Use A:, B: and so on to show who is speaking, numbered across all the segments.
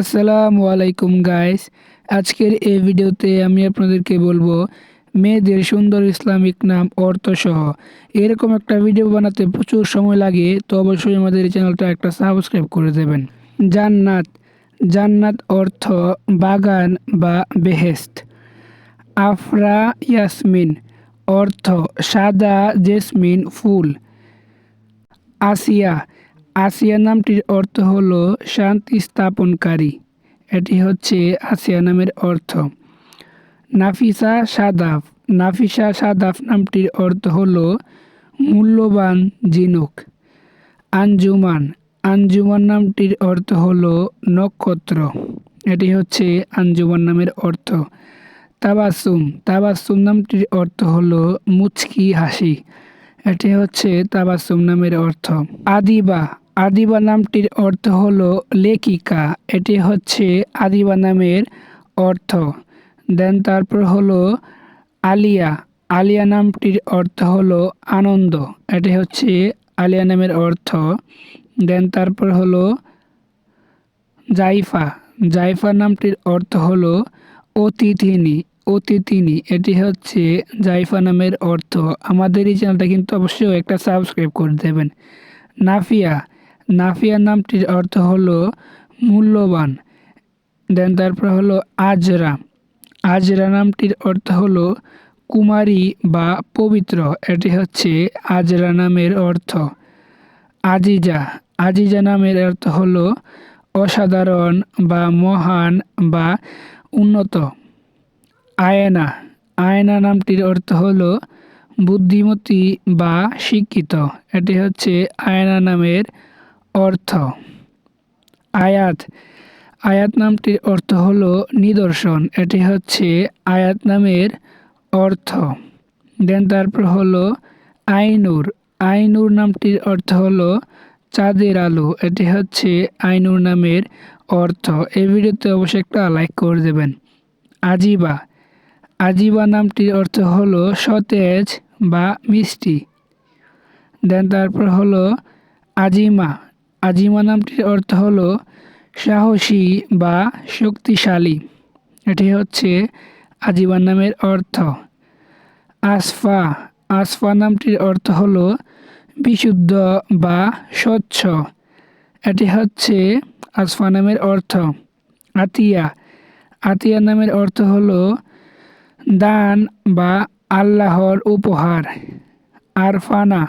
A: আসসালামু আলাইকুম গাইস আজকের এই ভিডিওতে আমি আপনাদেরকে বলব, মেয়েদের সুন্দর ইসলামিক নাম অর্থসহ। এরকম একটা ভিডিও বানাতে প্রচুর সময় লাগে, তো অবশ্যই আমাদের এই চ্যানেলটা একটা সাবস্ক্রাইব করে দেবেন। জান্নাত। জান্নাত অর্থ বাগান বা বেহেস্ত আফরা ইয়াসমিন। অর্থ সাদা জেসমিন ফুল। আসিয়া। আসিয়া নামটির অর্থ হল শান্তি স্থাপনকারী। এটি হচ্ছে আসিয়া নামের অর্থ। নাফিসা সাদাফ। নাফিসা সাদাফ নামটির অর্থ হল মূল্যবান জিনুক। আঞ্জুমান। আঞ্জুমান নামটির অর্থ হল নক্ষত্র। এটি হচ্ছে আঞ্জুমান নামের অর্থ। তাবাসুম তাবাসুম নামটির অর্থ হল মুচকি হাসি। এটি হচ্ছে তাবাসুম নামের অর্থ। আদিবা আদিবা নামটির অর্থ হলো লেখিকা। এটি হচ্ছে আদিবা নামের অর্থ। দেন তারপর হলো আলিয়া। আলিয়া নামটির অর্থ হলো আনন্দ। এটি হচ্ছে আলিয়া নামের অর্থ। দেন তারপর হলো জাইফা। জাইফা নামটির অর্থ হলো অতিথিনী। অতিথিনী। এটি হচ্ছে জাইফা নামের অর্থ। আমাদের এই চ্যানেলটা কিন্তু অবশ্যই একটা সাবস্ক্রাইব করে দেবেন। নাফিয়া। নাফিয়া নামটির অর্থ হলো মূল্যবান। দেন তারপর হলো আজরা। আজরা নামটির অর্থ হলো কুমারী বা পবিত্র। এটি হচ্ছে আজরা নামের অর্থ। আজিজা। আজিজা নামের অর্থ হলো অসাধারণ বা মহান বা উন্নত। আয়না। আয়না নামটির অর্থ হলো বুদ্ধিমতী বা শিক্ষিত। এটি হচ্ছে আয়না নামের অর্থ। আয়াত। আয়াত নামটির অর্থ হলো নিদর্শন। এটি হচ্ছে আয়াত নামের অর্থ। দেন তারপর হলো আইনুর। আইনুর নামটির অর্থ হলো চাঁদের আলো। এটি হচ্ছে আইনুর নামের অর্থ। এই ভিডিওতে অবশ্যই একটা লাইক করে দেবেন। আজিবা। আজিবা নামটির অর্থ হলো সতেজ বা মিষ্টি। দেন তারপর হলো আজিমা। আজিমা নামটির অর্থ হলো সাহসী বা শক্তিশালী। এটি হচ্ছে আজিমা নামের অর্থ। আসফা আসফা নামটির অর্থ হলো বিশুদ্ধ বা স্বচ্ছ। এটি হচ্ছে আসফা নামের অর্থ। আতিয়া আতিয়া নামের অর্থ হলো দান বা আল্লাহর উপহার। আরফানা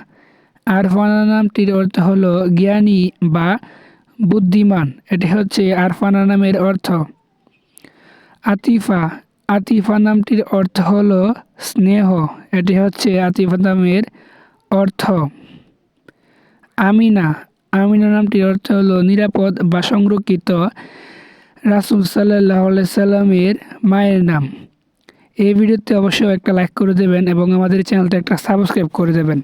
A: আরফানা নামটির অর্থ হলো জ্ঞানী বা বুদ্ধিমান। এটি হচ্ছে আরফানা নামের অর্থ। আতিফা। আতিফা নামটির অর্থ হলো স্নেহ। এটি হচ্ছে আতিফা নামের অর্থ। আমিনা। আমিনা নামটির অর্থ হলো নিরাপদ বা সংরক্ষিত। রাসুল সাল্লাহ সাল্লামের মায়ের নাম। এই ভিডিওতে অবশ্যই একটা লাইক করে দেবেন এবং আমাদের চ্যানেলটা একটা সাবস্ক্রাইব করে দেবেন।